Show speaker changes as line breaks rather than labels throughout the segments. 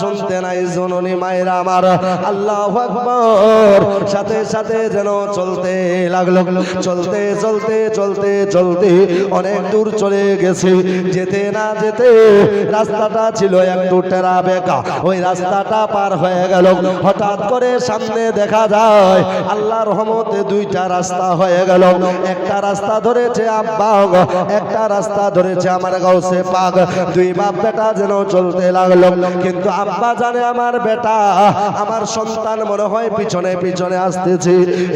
শুনতে নাই জননী মায়েরা আমার। আল্লাহ আকবর। সাথে সাথে যেন চলতে লাগল। চলতে চলতে চলতে চলতে অনেক দূর চলে গেছে। যেতে না যেতে রাস্তাটা ছিল একটু টেরা বেকা। ওই রাস্তাটা পার হয়ে গেল। হঠাৎ করে সামনে দেখা যায় আল্লাহ রহমতে দুইটা রাস্তা হয়ে গেল। একটা রাস্তা ধরেছে আব্বা একটা রাস্তা ধরেছে আমার গাউসে পাক দুই বাপ বেটা যেন চলতে লাগল। কিন্তু আব্বা জানে আমার বেটা। আমার সন্তান মনে হয় পিছনে পিছনে আসতেছে।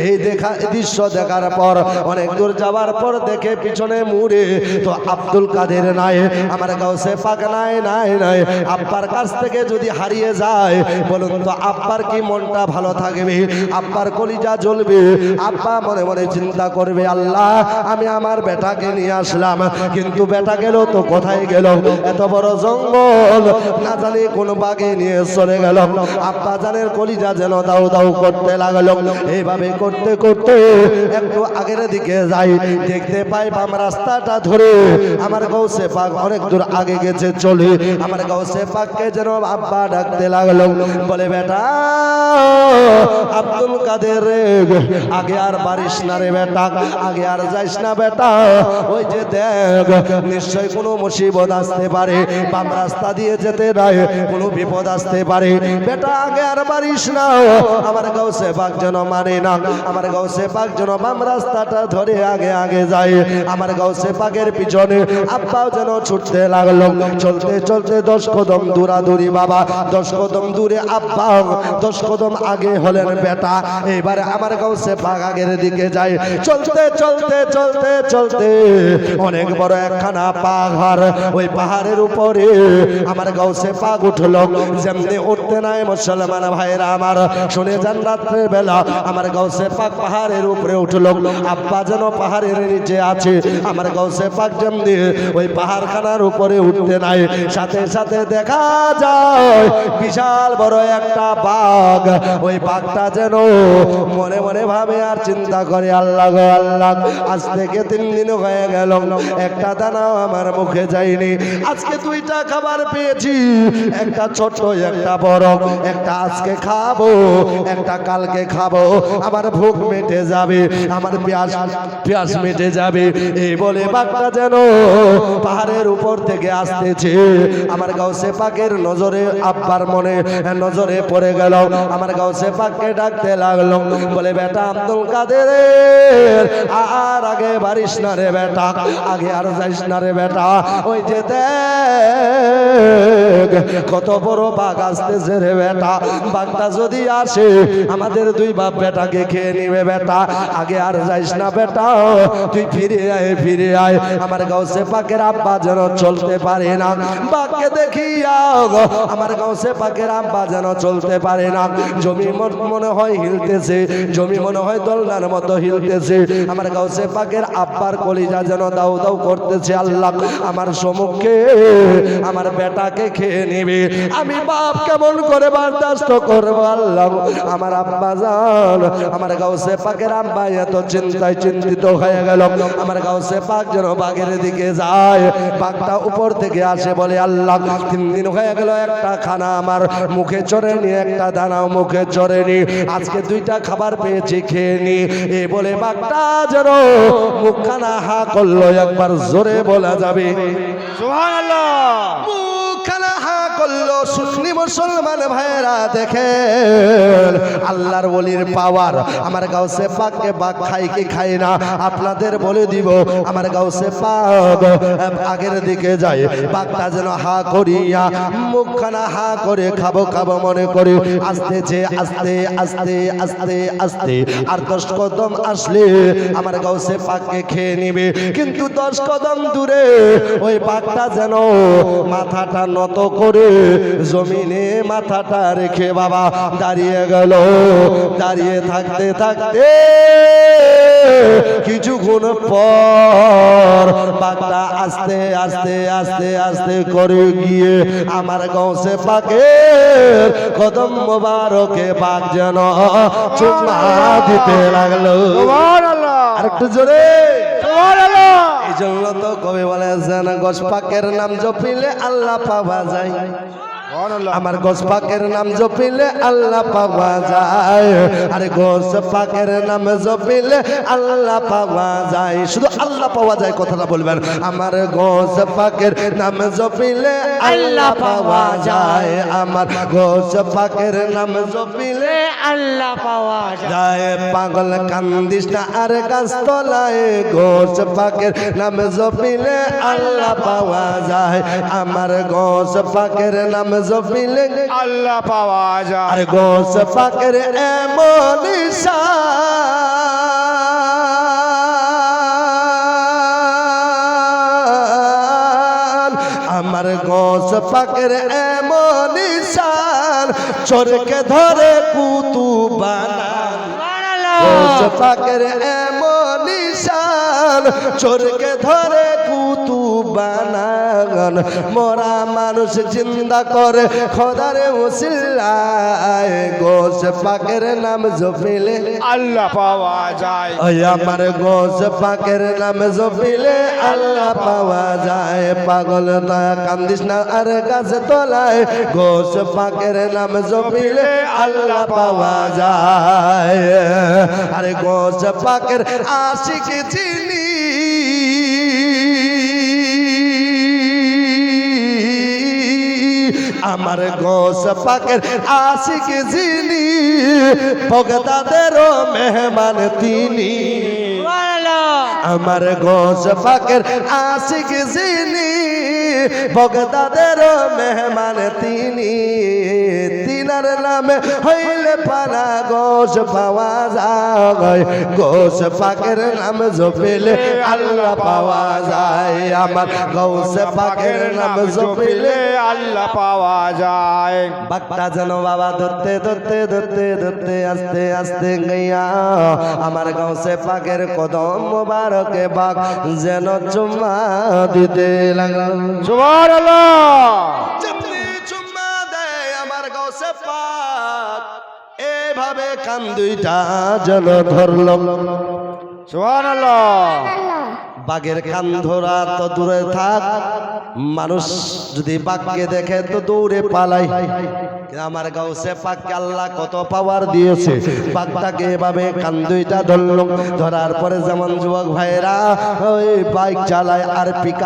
এই দেখা দৃশ্য দেখার পর, অনেক দূর যাওয়ার পর দেখে পিছনে মুড়ে। তো আব্দুল কাদের নাই, আমার গাউসে পাক নাই নাই নাই। আব্বার কাছ থেকে যদি হারিয়ে যায়, বলুন তো আব্বার কি মনটা ভালো থাকবে? আব্বার কলিজা জ্বলবে? আব্বা মনে মনে চিন্তা করবে, আল্লাহ, আমি আমার বেটাকে নিয়ে আসলাম। কিন্তু বেটা গেল তো কোথায় গেল? এত বড় জঙ্গল। না জানি কোন বাগে নিয়ে চলে গেল আব্বা কলিজা যেন দাউ দাউ করতে লাগল। এইভাবে করতে করতে একটু আগের দিকে যাই। দেখতে পাই বাম রাস্তাটা ধরে আমার গৌসে পাক অনেক দূর আগে গেছে চলে। আমার গৌসে পাককে যেন আব্বা ডাকতে লাগল। বলে, বেটা, আব্দুল কাদের আগে আর বারিস না রে বেটা, আগে আর যাইস না বেটা। ওই যে দেখ, নিশ্চয় কোনো মুসিবত আসতে পারে। বাম রাস্তা দিয়ে যেতে নাই, কোনো বিপদ আসতে পারে। বেটা, আগে আর বারিস না। আমার গাউসে পাক যেন মানে না। আমার গাউসে পাক যেন বাম রাস্তাটা ধরে আগে আগে যায়। আমার গাউসে পাকের পিছনে আব্বাও যেন ছুটতে লাগল। চলতে চলতে দশ কদম দূরাদূরি বাবা। দশ কদম দূরে আব্বা। দশ কদম আগে হলেন বেটা। এবারে আমার গাউসে পাক আগের দিকে যায়। চলতে চলতে চলতে চলতে অনেক বড় একখানা পাহাড়। ওই পাহাড়ের উপরে আমার গাউসে পাক উঠল। যেমনি উঠতে নাই, মুসলমান ভাইরা আমার। শুনে যান রাত্রের বেলা, আমার পাক পাহাড়ের উপরে উঠল। আব্বা যেন পাহাড়ের নিচে আছে, আমার পাক যেমনি ওই পাহাড়খানার উপরে উঠতে নাই। সাথে সাথে দেখা যায়, বিশাল বড় একটা বাঘ। ওই বাঘটা যেন মনে মনে ভাবে আর চিন্তা করে, আল্লাহ আল্লাহ, আজ থেকে তিন দিন হয়ে গেল, একটা দানাও আমার মুখে যায়নি। আজকে দুইটা খাবার পেয়েছি, একটা ছোট একটা বড়, একটা আজকে খাব, একটা কালকে খাব, আমার ভোগ মেটে যাবে, আমার পেঁয়াজ পেঁয়াজ মেটে যাবে। এই বলে বাঘটা যেন পাহাড়ের উপর থেকে আসতেছে। আমার গাউসে পাকের নজরে আব্বার মনে নজরে পড়ে গেল। আমার গাউসে পাককে ডাকতে লাগল। বলে, বেটা আব্দুল কাদের? আর আগে বারিস না রে বেটা, আগে আর যাইস না রে বেটা। ওই যে দেখ, কত বড় বাঘ আসতেছে রে বেটা। বাঘটা যদি আসে, আমাদের দুই বাপ বেটাকে খেয়ে নিবে বেটা। আগে আর যাইস না বেটা। তুই ফিরে আয় ফিরে আয়। আমার গাউসে পাকের আব্বা যেন চলতে পারে না। বাঘকে দেখিয়া আমার গাউসে পাকের আব্বা যেন চলতে পারে না। জমি মন- হয় হিলতেছে। জমি মনে হয় দোলনার মতো হিলতেছে। আমার গাউসে পাকের আব্বার কলিজা যেন দাউ দাউ করতেছে আল্লাহ। আমার সম্মুখে আমার বেটাকে খেয়ে নিবে। আমি বাপ কেমন করে বরদাস্ত করব আল্লাহ? আমার আব্বা জান আমার গাউসে পাকের আব্বা এত চিন্তায় চিন্তিত হয়ে গেল। আমার গাউসে পাক যেন বাঘের দিকে যায় বাঘটা উপর থেকে আসে বলে আল্লাহ তিন দিন হয়ে গেল একটা খানা আমার মুখে চড়েনি একটা দানাও মুখে চড়েনি। আজকে দুইটা খাবার পেয়েছি খেয়ে নি। এ বলে বাঘটা যেন মুখখানা হা করল একবার জোরে বলা যাবে।
সুবহানাল্লাহ।
সুন্নি মুসলমান ভাইরা দেখে আল্লাহর বলির পাওয়ার আমার গাউসে পাককে বাঘ খাই কি খাই না, আপনাদের বলে দিব, আমার গাউসে পাক আগের দিকে যায়। বাঘটা যেন হা করিয়া, মুখখানা হা করে খাব খাব মনে করে। আসতেছে আস্তে আস্তে আস্তে আস্তে, আর দশ কদম আসলে আমার গাউসে পাককে খেয়ে নিবে। কিন্তু দশ কদম দূরে ওই বাঘটা যেন মাথাটা নত করে জমিনে মাথাটা রেখে বাবা দাঁড়িয়ে গেল। দাঁড়িয়ে থাকতে থাকতে কিছুক্ষণ পর বাঘটা আস্তে আস্তে আস্তে আস্তে করে গিয়ে আমার গাঁসে পাকে কদম মোবারকে বাঘ যেন চুমা দিতে লাগল। আরেকটু জোরে। এই জন্য তো কবি বলেছেন গোস পাকের নাম জপিলে আল্লাহ পাওয়া যায়। আমার গোস পাকের নাম জপিলে আল্লাহ পাওয়া যায়। আরে গোস পাকের নাম জপিলে আল্লাহ পাওয়া যায়। শুধু আল্লাহ পাওয়া যায় কথাটা বলবেন। আমার গোস পাকের নাম জপিলে আল্লাহ পাওয়া যায়। আমার গোস পাকের নাম জপিলে
আল্লাহ পাওয়া যায়।
পাগল কান্দিস না আর গাছতলায় গোস পাকের নাম জপিলে আল্লাহ পাওয়া যায়। আমার গোস পাকের নাম জপিলে
আল্লাহ পাওয়া যায়।
আর গোস পাকের এমন। আমার গোস পাকের এমন চোরকে ধরে কুতুবানা গোস পাকের এমন চোরকে ধরে বানান মরা মানুষ জিন্দা করে খোদারে মুসিল্লায় গোস পাকের নাম জপিলে
আল্লাহ পাওয়া যায়।
ওই আমার গোস পাকের নাম জপিলে আল্লাহ পাওয়া যায়। পাগল দয়া কান্দিস না আর গাছে তলায় গোস পাকের নাম জপিলে আল্লাহ পাওয়া যায়। আরে গোস পাকের আশিক চিনি আমার গোস পাকের আশিক যিনি ভগতাদেরও মেহমান তিনি। আমার গোস পাকের আশিক যিনি, বগদাদের মেহমান তিনি। তিনার নামে হইলে পানা গোস পাওয়া যায়। গোস পাকের নাম জপিলে আল্লাহ পাওয়া যায়। আমার গৌস পাকের নাম জপিলে
আল্লাহ পাওয়া যায়।
বাগটা যেন বাবা ধরতে ধরতে ধরতে ধরতে, আস্তে আস্তে গইয়া, আমার গাঁসে পাকের কদম মোবারকে বাগ যেন চুম্মা দিতে লাগল।
সুবহানাল্লাহ!
এভাবে কান দুইটা যেন ধরল। বাঘের কান ধরা তো দূরে থাক। মানুষ যদি বাঘকে দেখে তো দৌড়ে পালাই আমার গাউসে পাককে আল্লাহ কত পাওয়ার দিয়েছে। বাঘটাকে এভাবে কান দুইটা ধরল। ধরার পরে যেমন যুবক ভাইরা ওই বাইক চালায় আর পিক